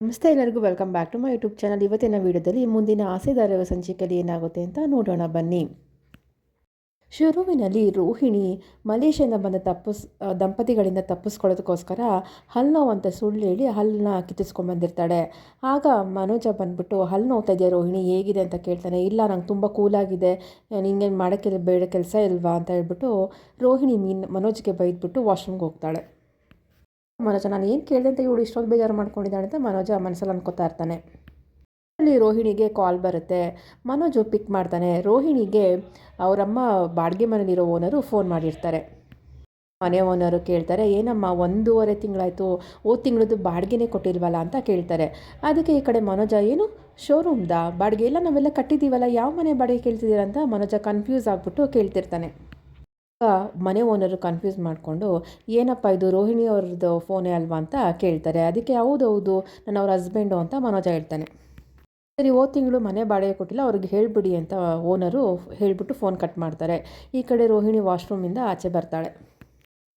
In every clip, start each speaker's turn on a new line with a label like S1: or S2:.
S1: ನಮಸ್ತೆ ಎಲ್ಲರಿಗೂ welcome back to my YouTube channel. ಇವತ್ತಿನ ವಿಡಿಯೋದಲ್ಲಿ ಮುಂದಿನ ಆಸೆದಾರರ ಸಂಚಿಕೆಯಲ್ಲಿ ಏನಾಗುತ್ತೆ ಅಂತ ನೋಡೋಣ. ಬನ್ನಿ. ಶುರುವಿನಲ್ಲಿ ರೋಹಿಣಿ ಮಲೇಷ್ಯಾದಿಂದ ಬಂದ ತಪ್ಪಿಸ್ ದಂಪತಿಗಳಿಂದ ತಪ್ಪಿಸ್ಕೊಳ್ಳೋದಕ್ಕೋಸ್ಕರ ಹಲ್ಲು ಅಂತ ಸುಳ್ಳು ಹೇಳಿ ಹಲ್ಲನ್ನ ಕಿತ್ತಿಸ್ಕೊಂಡ್ಬಂದಿರ್ತಾಳೆ ಆಗ ಮನೋಜ ಬಂದ್ಬಿಟ್ಟು ಹಲ್ಲು ನೋವ್ತಾ ಇದೆಯಾ ರೋಹಿಣಿ? ಹೇಗಿದೆ ಅಂತ ಕೇಳ್ತಾನೆ. ಇಲ್ಲ, ನಂಗೆ ತುಂಬ ಕೂಲಾಗಿದೆ ನಿಂಗೇನು ಮಾಡೋಕ್ಕೆ ಬೇಡ ಕೆಲಸ ಇಲ್ವಾ? ಅಂತ ಹೇಳ್ಬಿಟ್ಟು ರೋಹಿಣಿ ಮೀನ್ ಮನೋಜ್ಗೆ ಬೈದ್ಬಿಟ್ಟು ವಾಶ್ರೂಮ್ಗೆ ಹೋಗ್ತಾಳೆ. ಮನೋಜ ನಾನು ಏನು ಕೇಳಿದೆ ಅಂತ ಇವಳು ಇಷ್ಟೊಂದು ಬೇಜಾರು ಮಾಡ್ಕೊಂಡಿದ್ದಾಳೆ ಅಂತ ಮನೋಜ ಮನಸ್ಸಲ್ಲಿ ಅನ್ಕೋತಾ ಇರ್ತಾನೆ. ಅಲ್ಲಿ ರೋಹಿಣಿಗೆ ಕಾಲ್ ಬರುತ್ತೆ. ಮನೋಜು ಪಿಕ್ ಮಾಡ್ತಾನೆ. ರೋಹಿಣಿಗೆ ಅವರಮ್ಮ ಬಾಡಿಗೆ ಮನೇಲಿರೋ ಓನರು ಫೋನ್ ಮಾಡಿರ್ತಾರೆ. ಮನೆ ಓನರು ಕೇಳ್ತಾರೆ, ಏನಮ್ಮ, ಒಂದೂವರೆ ತಿಂಗಳಾಯಿತು. ಓ ತಿಂಗಳದ್ದು ಬಾಡಿಗೆನೇ ಕೊಟ್ಟಿಲ್ವಲ್ಲ? ಅಂತ ಕೇಳ್ತಾರೆ. ಅದಕ್ಕೆ ಈ ಕಡೆ ಮನೋಜ, ಏನು? ಶೋರೂಮ್ದ ಬಾಡಿಗೆ ಎಲ್ಲ ನಾವೆಲ್ಲ ಕಟ್ಟಿದ್ದೀವಲ್ಲ, ಯಾವ ಮನೆ ಬಾಡಿಗೆ ಕೇಳ್ತಿದ್ದೀರ? ಅಂತ ಮನೋಜ ಕನ್ಫ್ಯೂಸ್ ಆಗಿಬಿಟ್ಟು ಕೇಳ್ತಿರ್ತಾನೆ. ಮನೆ ಓನರು ಕನ್ಫ್ಯೂಸ್ ಮಾಡಿಕೊಂಡು, ಏನಪ್ಪ ಇದು ರೋಹಿಣಿ ಅವ್ರದ್ದು ಫೋನೇ ಅಲ್ವಾ? ಅಂತ ಕೇಳ್ತಾರೆ. ಅದಕ್ಕೆ ಹೌದು ಹೌದು. ನಾನು ಅವ್ರ ಹಸ್ಬೆಂಡು ಅಂತ ಮನೋಜ ಹೇಳ್ತಾನೆ. ಸರಿ ಓ ತಿಂಗಳು ಮನೆ ಬಾಡಿಗೆ ಕೊಟ್ಟಿಲ್ಲ. ಅವ್ರಿಗೆ ಹೇಳಿಬಿಡಿ ಅಂತ ಓನರು ಹೇಳಿಬಿಟ್ಟು ಫೋನ್ ಕಟ್ ಮಾಡ್ತಾರೆ. ಈ ಕಡೆ ರೋಹಿಣಿ ವಾಶ್ರೂಮಿಂದ ಆಚೆ ಬರ್ತಾಳೆ.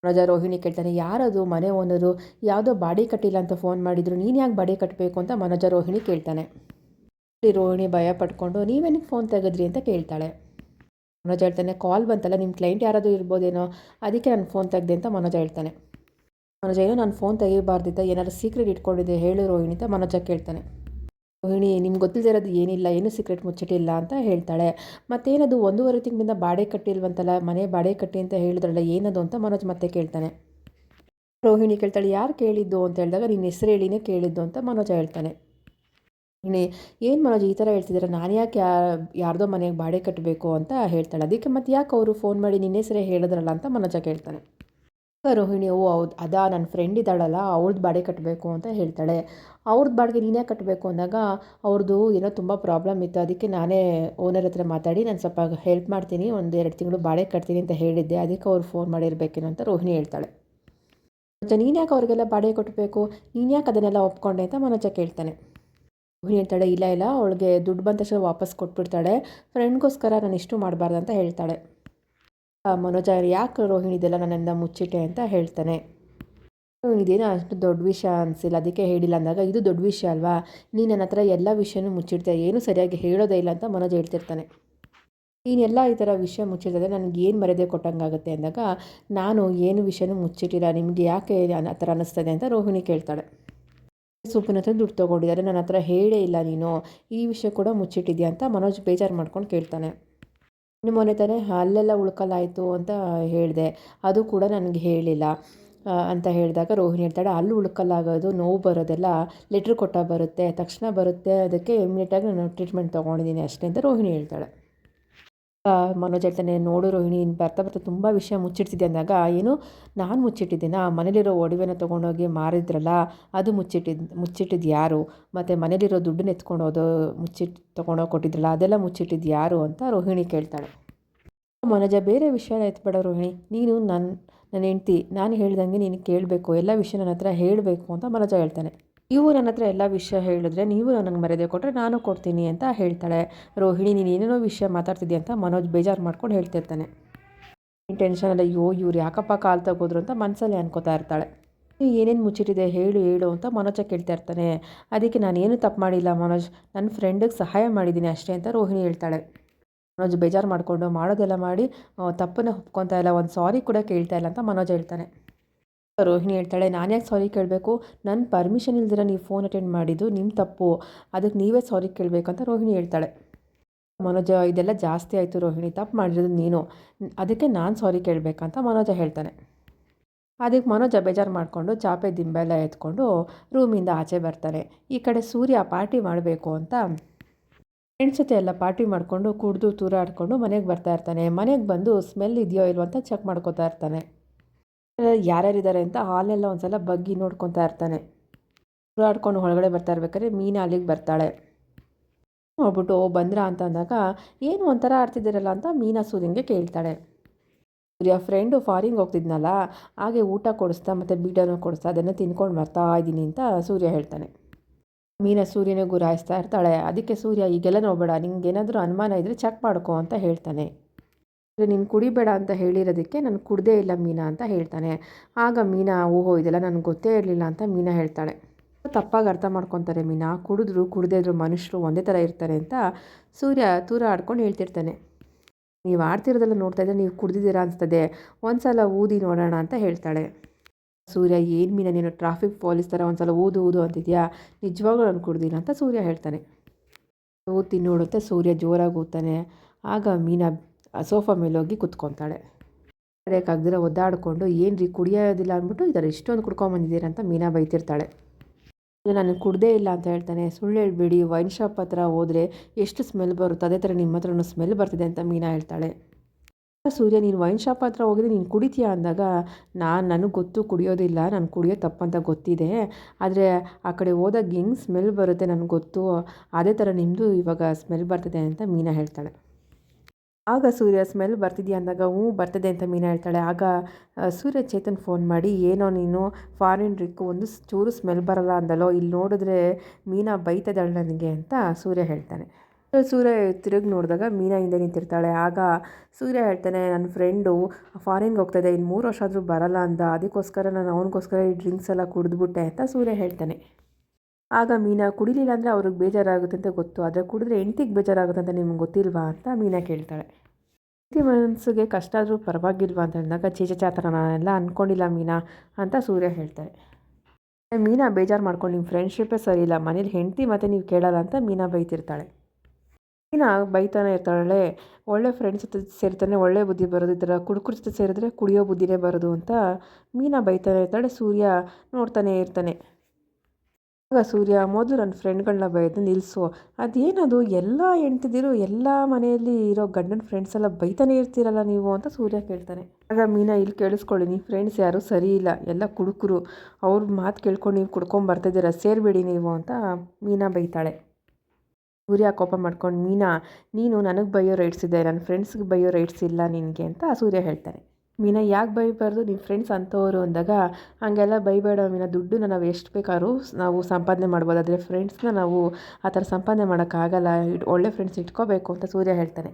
S1: ಮನೋಜ ರೋಹಿಣಿ ಕೇಳ್ತಾನೆ, ಯಾರದು ಮನೆ ಓನರು ಯಾವುದೋ ಬಾಡಿ ಕಟ್ಟಿಲ್ಲ ಅಂತ ಫೋನ್ ಮಾಡಿದ್ರು. ನೀನು ಯಾಕೆ ಬಾಡಿ ಕಟ್ಟಬೇಕು ಅಂತ ಮನೋಜ ರೋಹಿಣಿ ಕೇಳ್ತಾನೆ. ರೋಹಿಣಿ ಭಯ ಪಡ್ಕೊಂಡು ನೀವೇನಕ್ಕೆ ಫೋನ್ ತೆಗೆದ್ರಿ? ಅಂತ ಕೇಳ್ತಾಳೆ. ಮನೋಜ ಹೇಳ್ತಾನೆ, ಕಾಲ್ ಬಂತಲ್ಲ ನಿಮ್ಮ ಕ್ಲೈಂಟ್ ಯಾರಾದರೂ ಇರ್ಬೋದೇನೋ, ಅದಕ್ಕೆ ನಾನು ಫೋನ್ ತೆಗ್ದೆ ಅಂತ ಮನೋಜ ಹೇಳ್ತಾನೆ. ಮನೋಜ, ಏನೋ, ನಾನು ಫೋನ್ ತೆಗಿಬಾರ್ದಿದ್ದ ಏನಾದ್ರು ಸೀಕ್ರೆಟ್ ಇಟ್ಕೊಂಡಿದ್ದೆ ಹೇಳು ರೋಹಿಣಿ ಅಂತ ಮನೋಜ ಕೇಳ್ತಾನೆ ರೋಹಿಣಿ ನಿಮ್ಗೆ ಗೊತ್ತಿಲ್ಲದೆ ಇರೋದು ಏನಿಲ್ಲ, ಏನು ಸೀಕ್ರೆಟ್ ಮುಚ್ಚಿಟ್ಟಿಲ್ಲ ಅಂತ ಹೇಳ್ತಾಳೆ. ಮತ್ತೇನದು, ಒಂದೂವರೆ ತಿಂಗಳಿಂದ ಬಾಡೆ ಕಟ್ಟಿಲ್ವಂತಲ್ಲ, ಮನೆ ಬಾಡೆ ಕಟ್ಟಿ ಅಂತ ಹೇಳಿದ್ರಲ್ಲ, ಏನದು ಅಂತ ಮನೋಜ್ ಮತ್ತೆ ಕೇಳ್ತಾನೆ. ರೋಹಿಣಿ ಕೇಳ್ತಾಳೆ, ಯಾರು ಕೇಳಿದ್ದು? ಅಂತ ಹೇಳಿದಾಗ ನಿನ್ನ ಹೆಸರು ಹೇಳಿನೇ ಕೇಳಿದ್ದು ಅಂತ ಮನೋಜ ಹೇಳ್ತಾನೆ. ಏನು ಮನೋಜ್, ಈ ಥರ ಹೇಳ್ತಿದ್ದೀರ ನಾನು ಯಾಕೆ ಯಾರ್ದೋ ಮನೆಗೆ ಬಾಡಿಗೆ ಕಟ್ಟಬೇಕು ಅಂತ ಹೇಳ್ತಾಳೆ. ಅದಕ್ಕೆ ಮತ್ತೆ ಯಾಕೆ ಅವರು ಫೋನ್ ಮಾಡಿ ನಿನ್ನೆ ಹೆಸರೇ ಹೇಳಿದ್ರಲ್ಲ ಅಂತ ಮನೋಜ ಕೇಳ್ತಾನೆ ರೋಹಿಣಿ, ಓ ಹೌದು, ಅದಾ ನನ್ನ ಫ್ರೆಂಡ್ ಇದ್ದಾಳಲ್ಲ ಅವ್ರದ್ದು ಬಾಡಿಗೆ ಕಟ್ಟಬೇಕು ಅಂತ ಹೇಳ್ತಾಳೆ. ಅವ್ರದ್ದು ಬಾಡಿಗೆ ನೀನೇ ಕಟ್ಟಬೇಕು ಅಂದಾಗ ಅವ್ರದ್ದು ಏನೋ ತುಂಬ ಪ್ರಾಬ್ಲಮ್ ಇತ್ತು. ಅದಕ್ಕೆ ನಾನೇ ಓನರ್ ಹತ್ರ ಮಾತಾಡಿ ನಾನು ಸ್ವಲ್ಪ ಹೆಲ್ಪ್ ಮಾಡ್ತೀನಿ, ಒಂದು ಎರಡು ತಿಂಗಳು ಬಾಡಿಗೆ ಕಟ್ತೀನಿ ಅಂತ ಹೇಳಿದ್ದೆ. ಅದಕ್ಕೆ ಅವ್ರು ಫೋನ್ ಮಾಡಿರಬೇಕೇನೋ ಅಂತ ರೋಹಿಣಿ ಹೇಳ್ತಾಳೆ. ಮತ್ತು ನೀನು ಯಾಕೆ ಅವ್ರಿಗೆಲ್ಲ ಬಾಡಿಗೆ ಕಟ್ಟಬೇಕು ನೀನು ಯಾಕೆ ಅದನ್ನೆಲ್ಲ ಒಪ್ಕೊಂಡೆ? ಅಂತ ಮನೋಜ ಕೇಳ್ತಾನೆ. ರೋಹಿಣಿ ಹೇಳ್ತಾಳೆ ಇಲ್ಲ ಇಲ್ಲ, ಅವಳಿಗೆ ದುಡ್ಡು ಬಂದ ತಕ್ಷಣ ವಾಪಸ್ ಕೊಟ್ಬಿಡ್ತಾಳೆ. ಫ್ರೆಂಡ್ಗೋಸ್ಕರ ನಾನು ಇಷ್ಟು ಮಾಡಬಾರ್ದು ಅಂತ ಹೇಳ್ತಾಳೆ. ಮನೋಜ, ಯಾಕೆ ರೋಹಿಣಿ ಇದೆಲ್ಲ ನನ್ನಿಂದ ಮುಚ್ಚಿಟ್ಟೆ ಅಂತ ಹೇಳ್ತಾನೆ. ಇದೇನೋ ಅಷ್ಟು ದೊಡ್ಡ ವಿಷಯ ಅನಿಸಿಲ್ಲ, ಅದಕ್ಕೆ ಹೇಳಿಲ್ಲ ಅಂದಾಗ, ಇದು ದೊಡ್ಡ ವಿಷಯ ಅಲ್ವಾ? ನೀನು ನನ್ನ ಹತ್ರ ಎಲ್ಲ ವಿಷಯನೂ ಮುಚ್ಚಿಡ್ತೀಯ, ಏನು ಸರಿಯಾಗಿ ಹೇಳೋದೇ ಇಲ್ಲ, ಅಂತ ಮನೋಜ್ ಹೇಳ್ತಿರ್ತಾನೆ. ನೀನೆಲ್ಲ ಈ ಥರ ವಿಷಯ ಮುಚ್ಚಿರ್ತದೆ ನನಗೆ ಏನು ಮರ್ಯಾದೆ ಕೊಟ್ಟಂಗಾಗುತ್ತೆ? ಅಂದಾಗ, ನಾನು ಏನು ವಿಷಯನೂ ಮುಚ್ಚಿಟ್ಟಿಲ್ಲ, ನಿಮಗೆ ಯಾಕೆ ಆ ಥರ ಅನ್ನಿಸ್ತದೆ ಅಂತ ರೋಹಿಣಿ ಕೇಳ್ತಾಳೆ. ಸೂಪನ ಹತ್ರ ದುಡ್ಡು ತೊಗೊಂಡಿದ್ದಾರೆ. ನನ್ನ ಹತ್ರ ಹೇಳೇ ಇಲ್ಲ ನೀನು. ಈ ವಿಷಯ ಕೂಡ ಮುಚ್ಚಿಟ್ಟಿದ್ಯಾ ಅಂತ ಮನೋಜ್ ಬೇಜಾರು ಮಾಡ್ಕೊಂಡು ಕೇಳ್ತಾನೆ. ಇನ್ನು ಮೊನ್ನೆ ತಾನೇ ಅಲ್ಲೆಲ್ಲ ಉಳ್ಕಲಾಯಿತು ಅಂತ ಹೇಳಿದೆ. ಅದು ಕೂಡ ನನಗೆ ಹೇಳಿಲ್ಲ. ಅಂತ ಹೇಳಿದಾಗ ರೋಹಿಣಿ ಹೇಳ್ತಾಳೆ, ಅಲ್ಲಿ ಉಳ್ಕಲಾಗೋದು, ನೋವು ಬರೋದೆಲ್ಲ ಲೆಟ್ರ್ ಕೊಟ್ಟ ಬರುತ್ತೆ, ತಕ್ಷಣ ಬರುತ್ತೆ. ಅದಕ್ಕೆ ಇಮಿಡಿಯೇಟಾಗಿ ನಾನು ಟ್ರೀಟ್ಮೆಂಟ್ ತೊಗೊಂಡಿದ್ದೀನಿ ಅಷ್ಟೇ, ಅಂತ ರೋಹಿಣಿ ಹೇಳ್ತಾಳೆ. ಮನೋಜ್ ಹೇಳ್ತಾನೆ, ನೋಡು ರೋಹಿಣಿ ಬರ್ತಾ ಬರ್ತಾ ತುಂಬ ವಿಷಯ ಮುಚ್ಚಿಡ್ತಿದ್ದೆ ಅಂದಾಗ, ಏನು ನಾನು ಮುಚ್ಚಿಟ್ಟಿದ್ದೀನಾ? ಮನೇಲಿರೋ ಒಡವೆನ ತೊಗೊಂಡೋಗಿ ಮಾರಿದ್ರಲ್ಲ, ಅದು ಮುಚ್ಚಿಟ್ಟಿದ್ದು ಮುಚ್ಚಿಟ್ಟಿದ್ದು ಯಾರು? ಮತ್ತು ಮನೇಲಿರೋ ದುಡ್ಡನ್ನ ಎತ್ಕೊಂಡೋದು ಮುಚ್ಚಿಟ್ಟು ತೊಗೊಂಡೋಗಿ ಕೊಟ್ಟಿದ್ರಲ್ಲ, ಅದೆಲ್ಲ ಮುಚ್ಚಿಟ್ಟಿದ್ದು ಯಾರು? ಅಂತ ರೋಹಿಣಿ ಕೇಳ್ತಾಳೆ. ಮನೋಜ, ಬೇರೆ ವಿಷಯನ ಎತ್ಬೇಡ ರೋಹಿಣಿ, ನೀನು ನನ್ನ ನನ್ನ ಹೆಂಡ್ತಿ, ನಾನು ಹೇಳ್ದಂಗೆ ನೀನು ಕೇಳಬೇಕು, ಎಲ್ಲ ವಿಷಯ ನನ್ನ ಹತ್ರ ಹೇಳಬೇಕು, ಅಂತ ಮನೋಜ ಹೇಳ್ತಾನೆ. ನೀವು ನನ್ನ ಹತ್ರ ಎಲ್ಲ ವಿಷಯ ಹೇಳಿದ್ರೆ ನೀವು ನನಗೆ ಮರ್ಯಾದೆ ಕೊಟ್ಟರೆ ನಾನು ಕೊಡ್ತೀನಿ ಅಂತ ಹೇಳ್ತಾಳೆ. ರೋಹಿಣಿ, ನೀನು ಏನೇನೋ ವಿಷಯ ಮಾತಾಡ್ತಿದ್ದೆ ಅಂತ ಮನೋಜ್ ಬೇಜಾರು ಮಾಡ್ಕೊಂಡು ಹೇಳ್ತಿರ್ತಾನೆ. ಅಲ್ಲ, ಅಯ್ಯೋ, ಇವ್ರು ಯಾಕಪ್ಪ ಕಾಲು ತಗೋದ್ರು ಅಂತ ಮನಸ್ಸಲ್ಲಿ ಅನ್ಕೋತಾ ಇರ್ತಾಳೆ. ಏನೇನು ಮುಚ್ಚಿಟ್ಟಿದೆ ಹೇಳು ಹೇಳು ಅಂತ ಮನೋಜ ಕೇಳ್ತಾ ಇರ್ತಾನೆ. ಅದಕ್ಕೆ ನಾನು ಏನು ತಪ್ಪು ಮಾಡಿಲ್ಲ ಮನೋಜ್. ನನ್ನ ಫ್ರೆಂಡಿಗೆ ಸಹಾಯ ಮಾಡಿದ್ದೀನಿ ಅಷ್ಟೇ ಅಂತ ರೋಹಿಣಿ ಹೇಳ್ತಾಳೆ. ಮನೋಜ್ ಬೇಜಾರು ಮಾಡಿಕೊಂಡು ಮಾಡೋದೆಲ್ಲ ಮಾಡಿ ತಪ್ಪನ್ನ ಒಪ್ಕೊತಾ ಇಲ್ಲ, ಒಂದು ಸಾರಿ ಕೂಡ ಕೇಳ್ತಾ ಇಲ್ಲ ಅಂತ ಮನೋಜ್ ಹೇಳ್ತಾನೆ. ರೋಹಿಣಿ ಹೇಳ್ತಾಳೆ, ನಾನು ಯಾಕೆ ಸಾರಿ ಕೇಳಬೇಕು? ನನ್ನ ಪರ್ಮಿಷನ್ ಇಲ್ದಿರ ನೀವು ಫೋನ್ ಅಟೆಂಡ್ ಮಾಡಿದ್ದು ನಿಮ್ಮ ತಪ್ಪು. ಅದಕ್ಕೆ ನೀವೇ ಸಾರಿ ಕೇಳಬೇಕಂತ ರೋಹಿಣಿ ಹೇಳ್ತಾಳೆ. ಮನೋಜ, ಇದೆಲ್ಲ ಜಾಸ್ತಿ ಆಯಿತು ರೋಹಿಣಿ, ತಪ್ಪು ಮಾಡಿರೋದು ನೀನು. ಅದಕ್ಕೆ ನಾನು ಸಾರಿ ಕೇಳಬೇಕಂತ ಮನೋಜ ಹೇಳ್ತಾನೆ. ಅದಕ್ಕೆ ಮನೋಜ ಬೇಜಾರು ಮಾಡಿಕೊಂಡು ಚಾಪೆ ದಿಂಬೆಲ್ಲ ಎತ್ಕೊಂಡು ರೂಮಿಂದ ಆಚೆ ಬರ್ತಾನೆ. ಈ ಕಡೆ ಸೂರ್ಯ ಪಾರ್ಟಿ ಮಾಡಬೇಕು ಅಂತ ಫ್ರೆಂಡ್ಸ್ ಜೊತೆ ಎಲ್ಲ ಪಾರ್ಟಿ ಮಾಡಿಕೊಂಡು ಕುಡಿದು ತೂರಾಡಿಕೊಂಡು ಮನೆಗೆ ಬರ್ತಾ ಇರ್ತಾನೆ. ಮನೆಗೆ ಬಂದು ಸ್ಮೆಲ್ ಇದೆಯೋ ಇಲ್ವೋ ಅಂತ ಚೆಕ್ ಮಾಡ್ಕೊತಾ ಇರ್ತಾನೆ. ಯಾರ್ಯಾರಿದ್ದಾರೆ ಅಂತ ಹಾಲೆಲ್ಲ ಒಂದ್ಸಲ ಬಗ್ಗಿ ನೋಡ್ಕೊತಾ ಇರ್ತಾನೆ. ಓಡಾಡ್ಕೊಂಡು ಹೊರಗಡೆ ಬರ್ತಾ ಇರ್ಬೇಕಾದ್ರೆ ಮೀನಾ ಅಲ್ಲಿಗೆ ಬರ್ತಾಳೆ. ನೋಡ್ಬಿಟ್ಟು "ಓ, ಬಂದ್ರಾ ಅಂತ ಅಂದಾಗ ಏನು ಒಂಥರ ಆಡ್ತಿದ್ದೀರಲ್ಲ ಅಂತ ಮೀನಾ ಸೂರ್ಯಂಗೆ ಕೇಳ್ತಾಳೆ. ಸೂರ್ಯ ಫ್ರೆಂಡು ಫಾರಿಂಗ್ ಹೋಗ್ತಿದ್ನಲ್ಲ ಹಾಗೆ ಊಟ ಕೊಡಿಸ್ತಾ ಮತ್ತು ಬೀಟನೂ ಕೊಡಿಸ್ತಾ ಅದನ್ನು ತಿನ್ಕೊಂಡು ಬರ್ತಾ ಇದ್ದೀನಿ ಅಂತ ಸೂರ್ಯ ಹೇಳ್ತಾನೆ. ಮೀನ ಸೂರ್ಯನೇ ಗುರಾಯಿಸ್ತಾ ಇರ್ತಾಳೆ. ಅದಕ್ಕೆ ಸೂರ್ಯ ಈಗೆಲ್ಲ ನೋಡಬೇಡ ನಿಂಗೆ ಏನಾದರೂ ಅನುಮಾನ ಇದ್ದರೆ ಚೆಕ್ ಮಾಡ್ಕೊ ಅಂತ ಹೇಳ್ತಾನೆ. ನೀನು ಕುಡಿಬೇಡ ಅಂತ ಹೇಳಿರೋದಕ್ಕೆ ನಾನು ಕುಡ್ದೇ ಇಲ್ಲ ಮೀನಾ ಅಂತ ಹೇಳ್ತಾನೆ. ಆಗ ಮೀನಾ, ಓಹೋ, ಇದೆಲ್ಲ ನನಗೆ ಗೊತ್ತೇ ಇರಲಿಲ್ಲ ಅಂತ ಮೀನಾ ಹೇಳ್ತಾಳೆ. ತಪ್ಪಾಗಿ ಅರ್ಥ ಮಾಡ್ಕೊತಾರೆ ಮೀನಾ, ಕುಡಿದ್ರು, ಕುಡ್ದೇ ಇದ್ರು ಮನುಷ್ಯರು ಒಂದೇ ಥರ ಇರ್ತಾರೆ ಅಂತ ಸೂರ್ಯ ತೂರ ಆಡ್ಕೊಂಡು ಹೇಳ್ತಿರ್ತಾನೆ. ನೀವು ಆಡ್ತಿರೋದೆಲ್ಲ ನೋಡ್ತಾ ಇದ್ದರೆ ನೀವು ಕುಡ್ದಿದ್ದೀರಾ ಅನಿಸ್ತದೆ. ಒಂದು ಸಲ ಊದಿ ನೋಡೋಣ ಅಂತ ಹೇಳ್ತಾಳೆ. ಸೂರ್ಯ, ಏನು ಮೀನ, ನೀನು ಟ್ರಾಫಿಕ್ ಪೊಲೀಸ್ ಥರ ಒಂದು ಸಲ ಊದು ಊದು ಅಂತಿದ್ಯಾ? ನಿಜವಾಗ್ಲೂ ನಾನು ಕುಡ್ದಿಲ್ಲ ಅಂತ ಸೂರ್ಯ ಹೇಳ್ತಾನೆ. ಊತಿ ನೋಡುತ್ತೆ ಸೂರ್ಯ ಜೋರಾಗಿ ಊದ್ತಾನೆ. ಆಗ ಮೀನಾ ಸೋಫಾ ಮೇಲೆ ಹೋಗಿ ಕುತ್ಕೊತಾಳೆ. ಕರೆಯೋಕ್ಕಾಗ್ದಿರ ಒದ್ದಾಡಿಕೊಂಡು ಏನು ರೀ ಕುಡಿಯೋದಿಲ್ಲ? ಅಂದ್ಬಿಟ್ಟು, ಇದರ, ಇಷ್ಟೊಂದು ಕುಡ್ಕೊಂಬಂದಿದ್ದೀರ ಅಂತ ಮೀನಾ ಬೈತಿರ್ತಾಳೆ. ನಾನು ಕುಡ್ದೇ ಇಲ್ಲ ಅಂತ ಹೇಳ್ತಾನೆ. ಸುಳ್ಳು ಹೇಳ್ಬೇಡಿ, ವೈನ್ ಶಾಪ್ ಹತ್ರ ಹೋದರೆ ಎಷ್ಟು ಸ್ಮೆಲ್ ಬರುತ್ತೆ? ಅದೇ ಥರ ನಿಮ್ಮ ಹತ್ರನೂ ಸ್ಮೆಲ್ ಬರ್ತಿದೆ ಅಂತ ಮೀನಾ ಹೇಳ್ತಾಳೆ. ಸೂರ್ಯ, ನೀನು ವೈನ್ ಶಾಪ್ ಹತ್ರ ಹೋಗಿದ್ರೆ ನೀನು ಕುಡಿತೀಯಾ? ಅಂದಾಗ, ನಾನು, ನನಗೆ ಗೊತ್ತು ಕುಡಿಯೋದಿಲ್ಲ, ನಾನು ಕುಡಿಯೋ ತಪ್ಪಂತ ಗೊತ್ತಿದೆ. ಆದರೆ ಆ ಕಡೆ ಹೋದಾಗ ಹೆಂಗೆ ಸ್ಮೆಲ್ ಬರುತ್ತೆ ನನಗೆ ಗೊತ್ತು. ಅದೇ ಥರ ನಿಮ್ಮದು ಇವಾಗ ಸ್ಮೆಲ್ ಬರ್ತಿದೆ ಅಂತ ಮೀನಾ ಹೇಳ್ತಾಳೆ. ಆಗ ಸೂರ್ಯ ಸ್ಮೆಲ್ ಬರ್ತಿದ್ಯಾ ಅಂದಾಗ, ಹ್ಞೂ, ಬರ್ತದೆ ಅಂತ ಮೀನಾ ಹೇಳ್ತಾಳೆ. ಆಗ ಸೂರ್ಯ ಚೇತನ್ ಫೋನ್ ಮಾಡಿ, ಏನೋ ನೀನು ಫಾರಿನ್ ರಿಕ್ಕು ಒಂದು ಚೂರು ಸ್ಮೆಲ್ ಬರಲ್ಲ ಅಂದಲೋ ಇಲ್ಲಿ ನೋಡಿದ್ರೆ ಮೀನಾ ಬೈತದಾಳೆ ನನಗೆ ಅಂತ ಸೂರ್ಯ ಹೇಳ್ತಾನೆ. ಸೂರ್ಯ ತಿರುಗಿ ನೋಡಿದಾಗ ಮೀನಾ ಹಿಂದೆ ನಿಂತಿರ್ತಾಳೆ. ಆಗ ಸೂರ್ಯ ಹೇಳ್ತಾನೆ ನನ್ನ ಫ್ರೆಂಡು ಫಾರಿನ್ಗೆ ಹೋಗ್ತಾಯಿದ್ದೆ ಇನ್ನು ಮೂರು ವರ್ಷ ಆದರೂ ಬರಲ್ಲ ಅಂದ, ಅದಕ್ಕೋಸ್ಕರ ನಾನು ಅವನಿಗೋಸ್ಕರ ಈ ಡ್ರಿಂಕ್ಸ್ ಎಲ್ಲ ಕುಡಿದ್ಬಿಟ್ಟೆ ಅಂತ ಸೂರ್ಯ ಹೇಳ್ತಾನೆ. ಆಗ ಮೀನಾ ಕುಡಿಲಿಲ್ಲ ಅಂದರೆ ಅವ್ರಿಗೆ ಬೇಜಾರಾಗುತ್ತೆ ಅಂತ ಗೊತ್ತು. ಆದರೆ ಕುಡಿದ್ರೆ ಹೆಂಡ್ತಿಗೆ ಬೇಜಾರಾಗುತ್ತೆ ಅಂತ ನಿಮ್ಗೆ ಗೊತ್ತಿಲ್ವಾ ಅಂತ ಮೀನಾ ಕೇಳ್ತಾಳೆ. ಹೆಂಡತಿ ಮನಸ್ಸಿಗೆ ಕಷ್ಟ ಆದರೂ ಪರವಾಗಿಲ್ವಾ ಅಂತ ಹೇಳಿದಾಗ ಚೇಚೆ ಥರ ನಾನೆಲ್ಲ ಅಂದ್ಕೊಂಡಿಲ್ಲ ಮೀನಾ ಅಂತ ಸೂರ್ಯ ಹೇಳ್ತಾರೆ ಮೀನಾ ಬೇಜಾರು ಮಾಡ್ಕೊಂಡು ನಿಮ್ಮ ಫ್ರೆಂಡ್ಶಿಪ್ಪೇ ಸರಿ ಇಲ್ಲ ಮನೇಲಿ ಹೆಂಡತಿ ಮತ್ತೆ ನೀವು ಕೇಳಲ್ಲ ಅಂತ ಮೀನಾ ಬೈತಿರ್ತಾಳೆ. ಮೀನಾ ಬೈತಾನೆ ಇರ್ತಾಳೆ, ಒಳ್ಳೆ ಫ್ರೆಂಡ್ಸ್ ಜೊತೆ ಸೇರ್ತಾನೆ, ಒಳ್ಳೆ ಬುದ್ಧಿ ಬರೋದು ಈ ಥರ, ಕುಡುಕರ ಜೊತೆ ಸೇರಿದ್ರೆ ಕುಡಿಯೋ ಬುದ್ಧಿನೇ ಬರೋದು ಅಂತ ಮೀನಾ ಬೈತಾನೆ ಇರ್ತಾಳೆ. ಸೂರ್ಯ ನೋಡ್ತಾನೆ ಇರ್ತಾನೆ. ಆಗ ಸೂರ್ಯ ಮೊದಲು ನನ್ನ ಫ್ರೆಂಡ್ಗಳನ್ನ ಬೈದು ನಿಲ್ಲಿಸು ಅದೇನದು? ಎಲ್ಲ ಹೆಂಡ್ತಿದಿರು ಎಲ್ಲ ಮನೆಯಲ್ಲಿ ಇರೋ ಗಂಡನ ಫ್ರೆಂಡ್ಸ್ ಎಲ್ಲ ಬೈತಾನೆ ಇರ್ತೀರಲ್ಲ ನೀವು ಅಂತ ಸೂರ್ಯ ಕೇಳ್ತಾನೆ. ಆಗ ಮೀನಾ ಇಲ್ಲಿ ಕೇಳಿಸ್ಕೊಳ್ಳಿ, ನೀವು ಫ್ರೆಂಡ್ಸ್ ಯಾರೂ ಸರಿ ಇಲ್ಲ, ಎಲ್ಲ ಕುಡುಕರು. ಅವ್ರ ಮಾತು ಕೇಳ್ಕೊಂಡು ನೀವು ಕುಡ್ಕೊಂಬರ್ತಿದ್ದೀರ ಸೇರಬೇಡಿ ನೀವು ಅಂತ ಮೀನಾ ಬೈತಾಳೆ. ಸೂರ್ಯ ಕೋಪ ಮಾಡ್ಕೊಂಡು, ಮೀನಾ, ನೀನು ನನಗೆ ಬೈಯೋ ರೈಟ್ಸ್ ಇದೆ ನನ್ನ ಫ್ರೆಂಡ್ಸ್ಗೆ ಬೈಯೋ ರೈಟ್ಸ್ ಇಲ್ಲ ನಿನಗೆ ಅಂತ ಸೂರ್ಯ ಹೇಳ್ತಾನೆ. ಮೀನಾ, ಯಾಕೆ ಬೈಬಾರ್ದು? ನಿಮ್ಮ ಫ್ರೆಂಡ್ಸ್ ಅಂಥವ್ರು ಅಂದಾಗ, ಹಾಗೆಲ್ಲ ಬೈಬೇಡ ಮೀನಾ, ದುಡ್ಡನ್ನ ನಾವು ಎಷ್ಟು ಬೇಕಾದ್ರೂ ನಾವು ಸಂಪಾದನೆ ಮಾಡ್ಬೋದು. ಆದರೆ ಫ್ರೆಂಡ್ಸ್ನ ನಾವು ಆ ಥರ ಸಂಪಾದನೆ ಮಾಡೋಕ್ಕಾಗಲ್ಲ ಒಳ್ಳೆ ಫ್ರೆಂಡ್ಸ್ ಇಟ್ಕೋಬೇಕು ಅಂತ ಸೂರ್ಯ ಹೇಳ್ತಾನೆ.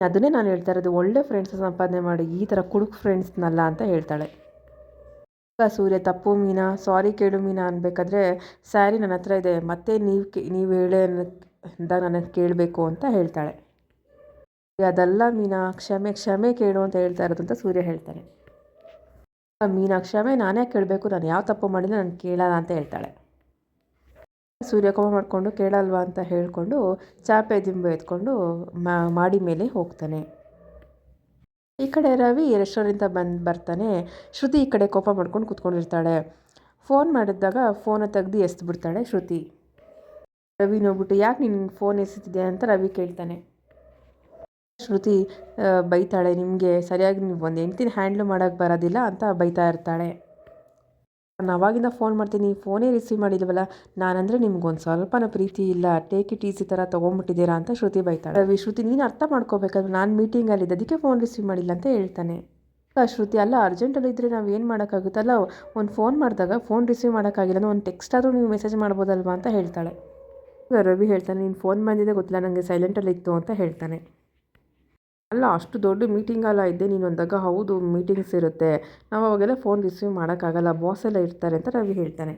S1: ಅದನ್ನೇ ನಾನು ಹೇಳ್ತಾ ಇರೋದು, ಒಳ್ಳೆ ಫ್ರೆಂಡ್ಸ್ ಸಂಪಾದನೆ ಮಾಡಿ ಈ ಥರ ಕುಡುಕು ಫ್ರೆಂಡ್ಸ್ನಲ್ಲ ಅಂತ ಹೇಳ್ತಾಳೆ. ಸೂರ್ಯ, ತಪ್ಪು ಮೀನಾ ಸಾರಿ ಕೇಳು ಮೀನಾ ಅನ್ಬೇಕಾದ್ರೆ ಸ್ಯಾರಿ ನನ್ನ ಹತ್ರ ಇದೆ, ಮತ್ತೆ ನೀವು ನೀವು ಹೇಳೇ ಅಂದಾಗ ನನಗೆ ಕೇಳಬೇಕು ಅಂತ ಹೇಳ್ತಾಳೆ. ಅದಲ್ಲ ಮೀನಾ ಕ್ಷಮೆ ಕ್ಷಮೆ ಕೇಳು ಅಂತ ಹೇಳ್ತಾ ಇರೋದು ಅಂತ ಸೂರ್ಯ ಹೇಳ್ತಾನೆ. ಮೀನಾ ಕ್ಷಮೆ ನಾನೇ ಕೇಳಬೇಕು, ನಾನು ಯಾವ ತಪ್ಪು ಮಾಡಿದ್ರೆ ನಾನು ಕೇಳಲ್ಲ ಅಂತ ಹೇಳ್ತಾಳೆ. ಸೂರ್ಯ ಕೋಪ ಮಾಡಿಕೊಂಡು ಕೇಳಲ್ವಾ ಅಂತ ಹೇಳಿಕೊಂಡು ಚಾಪೆ ದಿಂಬು ಎತ್ಕೊಂಡು ಮಾಡಿ ಮೇಲೆ ಹೋಗ್ತಾನೆ. ಈ ಕಡೆ ರವಿ ರೆಸ್ಟೋರೆಂಟಿಂದ ಬಂದು ಬರ್ತಾನೆ. ಶ್ರುತಿ ಈ ಕಡೆ ಕೋಪ ಮಾಡ್ಕೊಂಡು ಕೂತ್ಕೊಂಡಿರ್ತಾಳೆ. ಫೋನ್ ಮಾಡಿದಾಗ ಫೋನ ತೆಗ್ದು ಎಸ್ದು ಬಿಡ್ತಾಳೆ ಶ್ರುತಿ. ರವಿ ನೋಡ್ಬಿಟ್ಟು ಯಾಕೆ ನಿನ್ನ ಫೋನ್ ಎಸಿತಿದ್ದೆ ಅಂತ ರವಿ ಕೇಳ್ತಾನೆ. ಶ್ರುತಿ ಬೈತಾಳೆ, ನಿಮಗೆ ಸರಿಯಾಗಿ ನೀವು ಒಂದು ಹೆಂಡ್ತಿನ ಹ್ಯಾಂಡ್ಲ್ ಮಾಡೋಕ್ಕೆ ಬರೋದಿಲ್ಲ ಅಂತ ಬೈತಾ ಇರ್ತಾಳೆ. ನಾನು ಅವಾಗಿಂದ ಫೋನ್ ಮಾಡ್ತೀನಿ ಫೋನೇ ರಿಸೀವ್ ಮಾಡಿಲ್ವಲ್ಲ, ನಾನಂದರೆ ನಿಮ್ಗೊಂದು ಸ್ವಲ್ಪನ ಪ್ರೀತಿ ಇಲ್ಲ ಟೇಕ್ ಇಟ್ ಈಸಿ ಥರ ತೊಗೊಂಬಿಟ್ಟಿದ್ದೀರಾ ಅಂತ ಶ್ರುತಿ ಬೈತಾಳೆ. ರವಿ, ಶ್ರುತಿ, ನೀನು ಅರ್ಥ ಮಾಡ್ಕೋಬೇಕಾದ್ರೆ ನಾನು ಮೀಟಿಂಗಲ್ಲಿದ್ದೆ ಅದಕ್ಕೆ ಫೋನ್ ರಿಸೀವ್ ಮಾಡಿಲ್ಲ ಅಂತ ಹೇಳ್ತಾನೆ. ಶ್ರುತಿ, ಅಲ್ಲ ಅರ್ಜೆಂಟಲ್ಲಿ ಇದ್ದರೆ ನಾವು ಏನು ಮಾಡೋಕ್ಕಾಗುತ್ತಲ್ಲ, ಒಂದು ಫೋನ್ ಮಾಡಿದಾಗ ಫೋನ್ ರಿಸೀವ್ ಮಾಡೋಕ್ಕಾಗಿಲ್ಲ, ಒಂದು ಟೆಕ್ಸ್ಟ್ ಆದರೂ ನೀವು ಮೆಸೇಜ್ ಮಾಡ್ಬೋದಲ್ವಾ ಅಂತ ಹೇಳ್ತಾಳೆ. ರವಿ ಹೇಳ್ತಾನೆ, ನೀನು ಫೋನ್ ಬಂದಿದ್ದೆ ಗೊತ್ತಿಲ್ಲ ನನಗೆ ಸೈಲೆಂಟಲ್ಲಿ ಇತ್ತು ಅಂತ ಹೇಳ್ತಾನೆ. ಅಲ್ಲ, ಅಷ್ಟು ದೊಡ್ಡ ಮೀಟಿಂಗಲ್ಲ ಇದ್ದೆ ನೀನು ಅಂದಾಗ ಹೌದು ಮೀಟಿಂಗ್ಸ್ ಇರುತ್ತೆ. ನಾವು ಅವಾಗೆಲ್ಲ ಫೋನ್ ರಿಸೀವ್ ಮಾಡೋಕ್ಕಾಗಲ್ಲ ಬಾಸ್ ಎಲ್ಲ ಇರ್ತಾರೆ ಅಂತ ರವಿ ಹೇಳ್ತಾನೆ.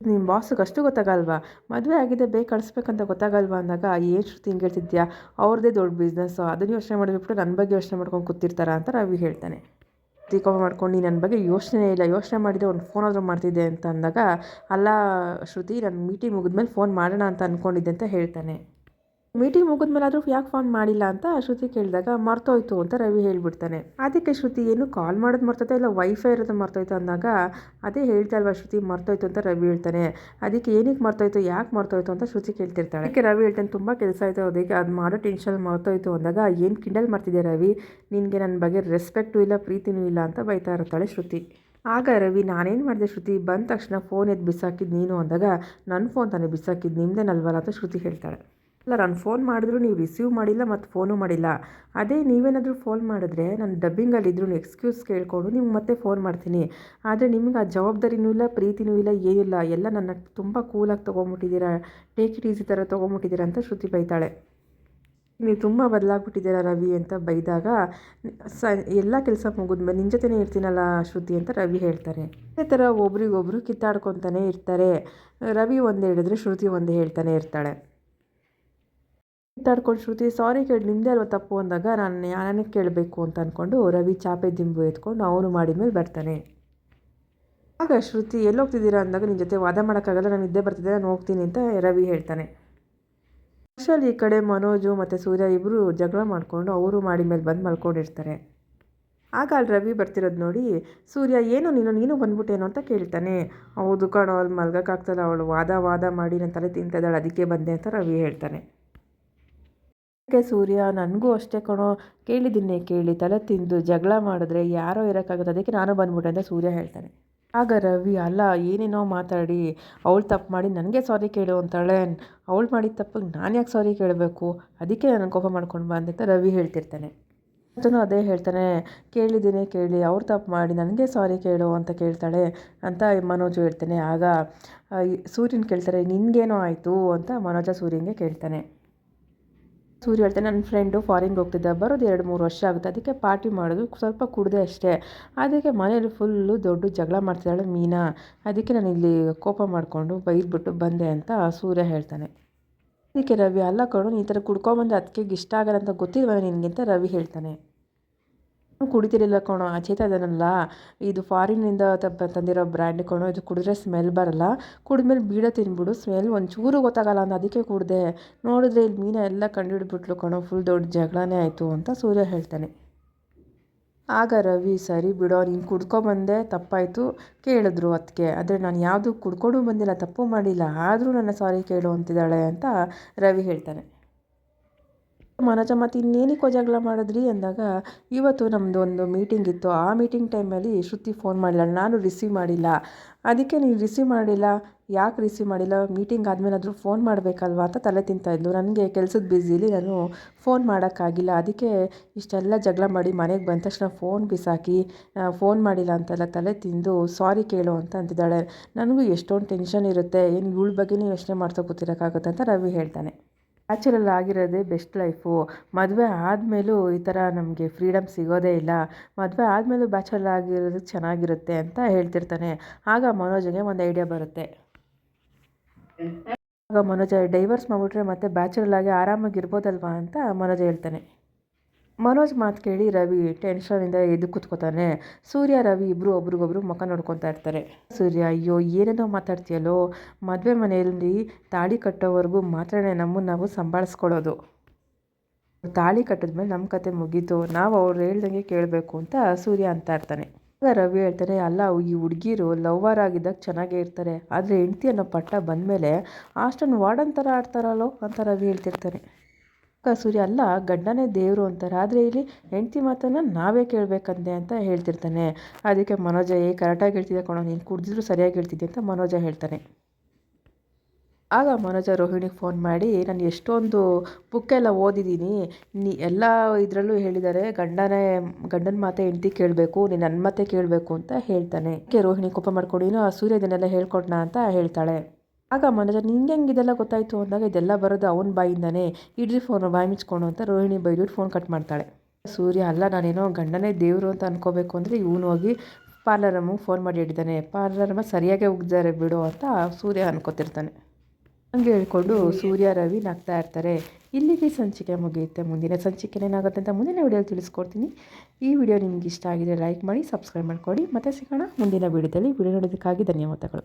S1: ನಿಮ್ಮ ಬಾಸ್ಗೆ ಅಷ್ಟು ಗೊತ್ತಾಗಲ್ವಾ? ಮದುವೆ ಆಗಿದೆ, ಬೇಗ ಕಳಿಸ್ಬೇಕಂತ ಗೊತ್ತಾಗಲ್ವಾ ಅಂದಾಗ ಏನು ಶ್ರುತಿ, ಹಿಂಗೆ ಹೇಳ್ತಿದ್ಯಾ? ಅವ್ರದ್ದೇ ದೊಡ್ಡ ಬಿಸ್ನೆಸ್ಸು ಅದನ್ನು ಯೋಚನೆ ಮಾಡಿಬಿಟ್ಟು ನನ್ನ ಬಗ್ಗೆ ಯೋಚನೆ ಮಾಡ್ಕೊಂಡು ಕೂತಿರ್ತಾರ ಅಂತ ರವಿ ಹೇಳ್ತಾನೆ. ಕೋಪ ಮಾಡ್ಕೊಂಡು ನನ್ನ ಬಗ್ಗೆ ಯೋಚನೆ ಇಲ್ಲ. ಯೋಚನೆ ಮಾಡಿದೆ ಒಂದು ಫೋನ್ ಆದರೂ ಮಾಡ್ತಿದ್ದೆ ಅಂತ ಅಂದಾಗ, ಅಲ್ಲ, ಶ್ರುತಿ, ನಾನು ಮೀಟಿಂಗ್ ಮುಗಿದ್ಮೇಲೆ ಫೋನ್ ಮಾಡೋಣ ಅಂತ ಅಂದ್ಕೊಂಡಿದ್ದೆ ಅಂತ ಹೇಳ್ತಾನೆ. ಮೀಟಿಂಗ್ ಮುಗಿದ್ಮೇಲಾದರೂ ಯಾಕೆ ಫೋನ್ ಮಾಡಿಲ್ಲ ಅಂತ ಶ್ರುತಿ ಕೇಳಿದಾಗ ಮರ್ತೋಯ್ತು ಅಂತ ರವಿ ಹೇಳಿಬಿಡ್ತಾನೆ. ಅದಕ್ಕೆ ಶ್ರುತಿ ಏನು ಕಾಲ್ ಮಾಡೋದು ಮರ್ತೈತೆ ಇಲ್ಲ ವೈಫೈ ಇರೋದು ಮರ್ತೋಯ್ತು ಅಂದಾಗ ಅದೇ ಹೇಳ್ತಾ ಅಲ್ವಾ ಶ್ರುತಿ ಮರ್ತೋಯ್ತು ಅಂತ ರವಿ ಹೇಳ್ತಾನೆ. ಅದಕ್ಕೆ ಏನಕ್ಕೆ ಮರ್ತೋಯ್ತು, ಯಾಕೆ ಮರ್ತೋಯ್ತು ಅಂತ ಶ್ರುತಿ ಕೇಳ್ತಿರ್ತಾಳೆ. ಅದಕ್ಕೆ ರವಿ ಹೇಳ್ತಾನೆ, ತುಂಬ ಕೆಲಸ ಆಯಿತು ಅದಕ್ಕೆ ಅದು ಮಾಡೋ ಟೆನ್ಷನ್ ಮರ್ತೋಯ್ತು ಅಂದಾಗ ಏನು ಕಿಂಡಲ್ ಮಾಡ್ತಿದ್ದೆ ರವಿ? ನಿನಗೆ ನನ್ನ ಬಗ್ಗೆ ರೆಸ್ಪೆಕ್ಟು ಇಲ್ಲ, ಪ್ರೀತಿನೂ ಇಲ್ಲ ಅಂತ ಬೈತಾ ಇರ್ತಾಳೆ ಶ್ರುತಿ. ಆಗ ರವಿ, ನಾನೇನು ಮಾಡಿದೆ ಶ್ರುತಿ? ಬಂದ ತಕ್ಷಣ ಫೋನ್ ಎದ್ದು ಬಿಸಾಕಿದ್ದು ನೀನು ಅಂದಾಗ ನನ್ನ ಫೋನ್ ತಾನೇ ಬಿಸಾಕಿದ್ದು ನಿಮ್ಮದೇನಲ್ವಲ್ಲ ಅಂತ ಶ್ರುತಿ ಹೇಳ್ತಾಳೆ. ಅಲ್ಲ ನಾನು ಫೋನ್ ಮಾಡಿದ್ರು ನೀವು ರಿಸೀವ್ ಮಾಡಿಲ್ಲ ಮತ್ತು ಫೋನು ಮಾಡಿಲ್ಲ. ಅದೇ ನೀವೇನಾದರೂ ಫೋನ್ ಮಾಡಿದ್ರೆ ನಾನು ಡಬ್ಬಿಂಗಲ್ಲಿದ್ದರೂ ಎಕ್ಸ್ಕ್ಯೂಸ್ ಕೇಳಿಕೊಂಡು ನಿಮ್ಗೆ ಮತ್ತೆ ಫೋನ್ ಮಾಡ್ತೀನಿ. ಆದರೆ ನಿಮ್ಗೆ ಆ ಜವಾಬ್ದಾರಿನೂ ಇಲ್ಲ, ಪ್ರೀತಿನೂ ಇಲ್ಲ ಏನಿಲ್ಲ ಎಲ್ಲ ನನ್ನ ತುಂಬ ಕೂಲಾಗಿ ತೊಗೊಂಬಿಟ್ಟಿದ್ದೀರಾ ಟೇಕ್ ಇಟ್ ಈಸಿ ಥರ ತೊಗೊಂಬಿಟ್ಟಿದ್ದೀರಾ ಅಂತ ಶ್ರುತಿ ಬೈತಾಳೆ. ನೀವು ತುಂಬ ಬದಲಾಗ್ಬಿಟ್ಟಿದ್ದೀರಾ ರವಿ ಅಂತ ಬೈದಾಗ, ಸ ಎಲ್ಲ ಕೆಲಸ ಮುಗಿದ್ಮೇಲೆ ನಿನ್ನ ಜೊತೆನೇ ಇರ್ತೀನಲ್ಲ ಶ್ರುತಿ ಅಂತ ರವಿ ಹೇಳ್ತಾರೆ. ಅದೇ ಥರ ಒಬ್ರಿಗೊಬ್ರು ಕಿತ್ತಾಡ್ಕೊತಾನೆ ಇರ್ತಾರೆ. ರವಿ ಒಂದು ಹೇಳಿದ್ರೆ ಶ್ರುತಿ ಒಂದು ಹೇಳ್ತಾನೆ ಇರ್ತಾಳೆ. ಕಿತ್ತಾಡ್ಕೊಂಡು ಶ್ರುತಿ ಸಾರಿ ಕೇಳಿ ನಿಮ್ಮದೇ ಅಲ್ವ ತಪ್ಪು? ಅಂದಾಗ, ನಾನು, ನಾನೇ ಕೇಳಬೇಕು ಅಂತ ಅಂದ್ಕೊಂಡು ರವಿ ಚಾಪೆ ದಿಂಬು ಎತ್ಕೊಂಡು ಅವನು ಮಾಡಿದ ಮೇಲೆ ಬರ್ತಾನೆ. ಆಗ ಶ್ರುತಿ, ಎಲ್ಲಿ ಹೋಗ್ತಿದ್ದೀರಾ? ಅಂದಾಗ ನಿನ್ನ ಜೊತೆ ವಾದ ಮಾಡೋಕ್ಕಾಗಲ್ಲ, ನಾನು ಇದ್ದೇ ಬರ್ತಿದ್ದೆ, ನಾನು ಹೋಗ್ತೀನಿ ಅಂತ ರವಿ ಹೇಳ್ತಾನೆ. ಆ್ಯಕ್ಚುಲಿ ಈ ಕಡೆ ಮನೋಜು ಮತ್ತು ಸೂರ್ಯ ಇಬ್ಬರು ಜಗಳ ಮಾಡಿಕೊಂಡು ಅವರು ಮಾಡಿ ಮೇಲೆ ಬಂದು ಮಲ್ಕೊಂಡಿರ್ತಾರೆ. ಆಗ ಅಲ್ಲಿ ರವಿ ಬರ್ತಿರೋದು ನೋಡಿ, ಸೂರ್ಯ, ಏನು ನೀನು ನೀನು ಬಂದ್ಬಿಟ್ಟೇನೋ ಅಂತ ಕೇಳ್ತಾನೆ. ಹೌದು ಕಣೋ, ಅಲ್ಲಿ ಮಲ್ಗೋಕ್ಕಾಗ್ತಲ್ಲ, ಅವಳು ವಾದ ವಾದ ಮಾಡಿ ನನ್ನ ತಲೆ ತಿಂತಿದ್ದಾಳೆ ಅದಕ್ಕೆ ಬಂದೆ ಅಂತ ರವಿ ಹೇಳ್ತಾನೆ. ಅದಕ್ಕೆ ಸೂರ್ಯ? ನನಗೂ ಅಷ್ಟೇ ಕಣೋ. ಕೇಳಿದ್ದೀನಿ, ಕೇಳಿ. ತಲೆ ತಿಂದು ಜಗಳ ಮಾಡಿದ್ರೆ ಯಾರೋ ಇರೋಕ್ಕಾಗುತ್ತೆ. ಅದಕ್ಕೆ ನಾನು ಬಂದ್ಬಿಟ್ಟೆ ಅಂತ ಸೂರ್ಯ ಹೇಳ್ತಾನೆ. ಆಗ ರವಿ, ಅಲ್ಲ, ಏನೇನೋ ಮಾತಾಡಿ. ಅವಳು ತಪ್ಪು ಮಾಡಿ ನನಗೆ ಸಾರಿ ಕೇಳು ಅಂತಾಳೆ. ಅವಳು ಮಾಡಿದ ತಪ್ಪಿಗೆ ನಾನು ಯಾಕೆ ಸಾರಿ ಕೇಳಬೇಕು? ಅದಕ್ಕೆ ನಾನು ಕೋಪ ಮಾಡ್ಕೊಂಡು ಬಂದೆ ಅಂತ ರವಿ ಹೇಳ್ತಿರ್ತಾನೆ. ಅದನ್ನು ಅದೇ ಹೇಳ್ತಾನೆ. ಕೇಳಿದ್ದೀನಿ, ಕೇಳಿ. ಅವ್ರು ತಪ್ಪು ಮಾಡಿ ನನಗೆ ಸಾರಿ ಕೇಳು ಅಂತ ಕೇಳ್ತಾಳೆ ಅಂತ ಮನೋಜು ಹೇಳ್ತಾನೆ. ಆಗ ಸೂರ್ಯನ ಕೇಳ್ತಾರೆ, ನಿನಗೇನೋ ಆಯಿತು ಅಂತ ಮನೋಜ ಸೂರ್ಯನಿಗೆ ಕೇಳ್ತಾನೆ. ಸೂರ್ಯ ಹೇಳ್ತಾನೆ ನನ್ನ ಫ್ರೆಂಡು ಫಾರಿನ್ಗೆ ಹೋಗ್ತಿದ್ದೆ. ಬರೋದು ಎರಡು ಮೂರು ವರ್ಷ ಆಗುತ್ತೆ. ಅದಕ್ಕೆ ಪಾರ್ಟಿ ಮಾಡೋದು ಸ್ವಲ್ಪ ಕುಡಿದೆ ಅಷ್ಟೇ. ಅದಕ್ಕೆ ಮನೇಲಿ ಫುಲ್ಲು ದೊಡ್ಡ ಜಗಳ ಮಾಡ್ತಿದ್ದಾಳೆ ಮೀನಾ. ಅದಕ್ಕೆ ನಾನು ಇಲ್ಲಿ ಕೋಪ ಮಾಡಿಕೊಂಡು ಬೈದ್ಬಿಟ್ಟು ಬಂದೆ ಅಂತ ಸೂರ್ಯ ಹೇಳ್ತಾನೆ. ಅದಕ್ಕೆ ರವಿ, ಅಲ್ಲ ಕಣು ಈ ಥರ ಕುಡ್ಕೊಂಬಂದು ಅದಕ್ಕೆ ಇಷ್ಟ ಆಗಲ್ಲ ಅಂತ ಗೊತ್ತಿಲ್ವ ನಿನಗೆ? ಅಂತ ರವಿ ಹೇಳ್ತಾನೆ. ಕುಡಿತಿರಲಿಲ್ಲ ಕಣೋ, ಆಚೆ ಅದನ್ನಲ್ಲ. ಇದು ಫಾರಿನ್ನಿಂದ ತಂದಿರೋ ಬ್ರ್ಯಾಂಡ್ ಕಣೋ, ಇದು ಕುಡಿದ್ರೆ ಸ್ಮೆಲ್ ಬರಲ್ಲ. ಕುಡಿದ್ಮೇಲೆ ಬೀಡ ತಿನ್ಬಿಡು ಸ್ಮೆಲ್ ಒಂಚೂರು ಗೊತ್ತಾಗಲ್ಲ ಅಂತ ಅದಕ್ಕೆ ಕುಡಿದೆ. ನೋಡಿದ್ರೆ ಇಲ್ಲಿ ಮೀನ ಎಲ್ಲ ಕಂಡುಹಿಡ್ಬಿಟ್ಲು ಕಣೋ ಫುಲ್ ದೊಡ್ಡ ಜಗಳನೇ ಆಯಿತು ಅಂತ ಸೂರ್ಯ ಹೇಳ್ತಾನೆ. ಆಗ ರವಿ, ಸರಿ ಬಿಡೋ, ನೀನು ಕುಡ್ಕೊಬಂದೆ ತಪ್ಪಾಯಿತು ಕೇಳಿದ್ರು ಅದಕ್ಕೆ ಆದರೆ ನಾನು ಯಾವುದು ಕುಡ್ಕೊಂಡು ಬಂದಿಲ್ಲ, ತಪ್ಪು ಮಾಡಿಲ್ಲ, ಆದರೂ ನನ್ನ ಸಾರಿ ಕೇಳು ಅಂತಿದ್ದಾಳೆ ಅಂತ ರವಿ ಹೇಳ್ತಾನೆ. ಮನೋಜ ಮತ್ತು ಇನ್ನೇನಕ್ಕೋ ಜಗಳ ಮಾಡಿದ್ರಿ? ಅಂದಾಗ, ಇವತ್ತು ನಮ್ಮದು ಒಂದು ಮೀಟಿಂಗ್ ಇತ್ತು. ಆ ಮೀಟಿಂಗ್ ಟೈಮಲ್ಲಿ ಶ್ರುತಿ ಫೋನ್ ಮಾಡಿಲ್ಲ. ನಾನು ರಿಸೀವ್ ಮಾಡಿಲ್ಲ. ಅದಕ್ಕೆ ನೀನು ರಿಸೀವ್ ಮಾಡಿಲ್ಲ? ಯಾಕೆ ರಿಸೀವ್ ಮಾಡಿಲ್ಲ? ಮೀಟಿಂಗ್ ಆದಮೇಲಾದರೂ ಫೋನ್ ಮಾಡಬೇಕಲ್ವಾ? ಅಂತ ತಲೆ ತಿಂತಾಯಿದ್ಲು ನನಗೆ ಕೆಲಸದ ಬ್ಯುಸಿಲಿ ನಾನು ಫೋನ್ ಮಾಡೋಕ್ಕಾಗಿಲ್ಲ. ಅದಕ್ಕೆ ಇಷ್ಟೆಲ್ಲ ಜಗಳ ಮಾಡಿ ಮನೆಗೆ ಬಂದ ತಕ್ಷಣ ಫೋನ್ ಬಿಸಾಕಿ ಫೋನ್ ಮಾಡಿಲ್ಲ ಅಂತೆಲ್ಲ ತಲೆ ತಿಂದು ಸಾರಿ ಕೇಳು ಅಂತ ಅಂತಿದ್ದಾಳೆ. ನನಗೂ ಎಷ್ಟೊಂದು ಟೆನ್ಷನ್ ಇರುತ್ತೆ. ಏನು ಇವಳ ಬಗ್ಗೆನೇ ಯೋಚನೆ ಮಾಡ್ತಾ ಕೂತಿರೋಕ್ಕಾಗುತ್ತೆ ಅಂತ ರವಿ ಹೇಳ್ತಾನೆ. ಬ್ಯಾಚುಲರ್ ಆಗಿರೋದೇ ಬೆಸ್ಟ್ ಲೈಫು ಮದುವೆ ಆದಮೇಲೂ ಈ ಥರ ನಮಗೆ ಫ್ರೀಡಮ್ ಸಿಗೋದೇ ಇಲ್ಲ. ಮದುವೆ ಆದಮೇಲೂ ಬ್ಯಾಚುಲರ್ ಆಗಿರೋದು ಚೆನ್ನಾಗಿರುತ್ತೆ ಅಂತ ಹೇಳ್ತಿರ್ತಾನೆ. ಆಗ ಮನೋಜ್ಗೆ ಒಂದು ಐಡಿಯಾ ಬರುತ್ತೆ. ಆಗ ಮನೋಜ ಡೈವರ್ಸ್ ಮಾಡಿಬಿಟ್ರೆ ಮತ್ತೆ ಬ್ಯಾಚುಲರ್ ಆಗಿ ಆರಾಮಾಗಿರ್ಬೋದಲ್ವಾ ಅಂತ ಮನೋಜ ಹೇಳ್ತಾನೆ. ಮನೋಜ್ ಮಾತು ಕೇಳಿ ರವಿ ಟೆನ್ಷನಿಂದ ಎದ್ದು ಕೂತ್ಕೋತಾನೆ. ಸೂರ್ಯ, ರವಿ ಇಬ್ಬರು ಒಬ್ರಿಗೊಬ್ರು ಮುಖ ನೋಡ್ಕೊತಾ ಇರ್ತಾರೆ. ಸೂರ್ಯ, ಅಯ್ಯೋ, ಏನೇನೋ ಮಾತಾಡ್ತೀಯಲ್ಲೋ? ಮದುವೆ ಮನೆಯಲ್ಲಿ ತಾಳಿ ಕಟ್ಟೋವರೆಗೂ ಮಾತ್ರನೇ ನಮ್ಮನ್ನು ನಾವು ಸಂಭಾಳಿಸ್ಕೊಳ್ಳೋದು. ತಾಳಿ ಕಟ್ಟಿದ್ಮೇಲೆ ನಮ್ಮ ಕತೆ ಮುಗೀತು. ನಾವು ಅವ್ರು ಹೇಳ್ದಂಗೆ ಕೇಳಬೇಕು ಅಂತ ಸೂರ್ಯ ಅಂತ ಇರ್ತಾನೆ. ಆಗ ರವಿ ಹೇಳ್ತಾನೆ, ಅಲ್ಲ, ಈ ಹುಡುಗಿರು ಲವ್ವರ್ ಆಗಿದ್ದಾಗ ಚೆನ್ನಾಗೇ ಇರ್ತಾರೆ. ಆದರೆ ಹೆಂಡ್ತಿ ಅನ್ನೋ ಪಟ್ಟ ಬಂದಮೇಲೆ ಅಷ್ಟೊಂದು ವಾರ್ಡನ್ ಥರ ಆಡ್ತಾರಲ್ಲೋ? ಅಂತ ರವಿ ಹೇಳ್ತಿರ್ತಾನೆ. ಸೂರ್ಯ ಅಲ್ಲ, ಗಂಡನೇ ದೇವರು ಅಂತಾರೆ. ಆದರೆ ಇಲ್ಲಿ ಹೆಂಡತಿ ಮಾತನ್ನು ನಾವೇ ಕೇಳಬೇಕಂದೆ ಅಂತ ಹೇಳ್ತಿರ್ತಾನೆ. ಅದಕ್ಕೆ ಮನೋಜ, ಏ ಕರೆಕ್ಟಾಗಿ ಹೇಳ್ತಿದ್ದೆ ಕಣೋ, ನೀನು ಕುಡಿದ್ರು ಸರಿಯಾಗಿ ಹೇಳ್ತಿದ್ದೆ ಅಂತ ಮನೋಜ ಹೇಳ್ತಾನೆ. ಆಗ ಮನೋಜ ರೋಹಿಣಿಗೆ ಫೋನ್ ಮಾಡಿ, ನಾನು ಎಷ್ಟೊಂದು ಬುಕ್ಕೆಲ್ಲ ಓದಿದ್ದೀನಿ. ನೀ ಎಲ್ಲ ಇದರಲ್ಲೂ ಹೇಳಿದ್ದಾರೆ, ಗಂಡನೇ, ಗಂಡನ ಮಾತೆ ಹೆಂಡತಿ ಕೇಳಬೇಕು, ನೀನು ನನ್ನ ಮಾತೆ ಕೇಳಬೇಕು, ಅಂತ ಹೇಳ್ತಾನೆ. ರೋಹಿಣಿ, ಕೋಪ ಮಾಡ್ಕೊಂಡು ಆ ಸೂರ್ಯ ಇದನ್ನೆಲ್ಲ ಹೇಳ್ಕೊಟ್ನ ಅಂತ ಹೇಳ್ತಾಳೆ. ಆಗ ಮನೋಜ ನಿಂಗೆ ಹೆಂಗೆ ಇದೆಲ್ಲ ಗೊತ್ತಾಯಿತು ಅಂದಾಗ ಇದೆಲ್ಲ ಬರೋದು ಅವನ ಬಾಯಿಂದಾನೆ ಇಡ್ರಿ ಫೋನ್ ಬಾಯಿ ಮುಚ್ಕೊಂಡು ಅಂತ ರೋಹಿಣಿ ಬೈದ್ಬಿಟ್ಟು ಫೋನ್ ಕಟ್ ಮಾಡ್ತಾಳೆ. ಸೂರ್ಯ, ಅಲ್ಲ, ನಾನೇನೋ ಗಂಡನೇ ದೇವರು ಅಂತ ಅನ್ಕೋಬೇಕು ಅಂದರೆ ಇವನು ಹೋಗಿ ಪಾರ್ಲರಮ್ಮಗೆ ಫೋನ್ ಮಾಡಿ ಹಿಡಿದಾನೆ ಪಾರ್ಲರಮ್ಮ ಸರಿಯಾಗೇ ಉಗ್ದಾರೆ ಬಿಡು ಅಂತ ಸೂರ್ಯ ಅನ್ಕೋತಿರ್ತಾನೆ. ಹಂಗೆ ಹೇಳ್ಕೊಂಡು ಸೂರ್ಯ, ರವಿ ನಗ್ತಾ ಇರ್ತಾರೆ. ಇಲ್ಲಿಗೆ ಸಂಚಿಕೆ ಮುಗಿಯುತ್ತೆ. ಮುಂದಿನ ಸಂಚಿಕೆ ಏನಾಗುತ್ತೆ ಅಂತ ಮುಂದಿನ ವಿಡಿಯೋಲಿ ತಿಳಿಸ್ಕೊಡ್ತೀನಿ. ಈ ವಿಡಿಯೋ ನಿಮ್ಗೆ ಇಷ್ಟ ಆಗಿದೆ ಲೈಕ್ ಮಾಡಿ ಸಬ್ಸ್ಕ್ರೈಬ್ ಮಾಡ್ಕೊಡಿ. ಮತ್ತೆ ಸಿಗೋಣ ಮುಂದಿನ ವಿಡಿಯೋದಲ್ಲಿ. ವಿಡಿಯೋ ನೋಡೋದಕ್ಕಾಗಿ ಧನ್ಯವಾದಗಳು.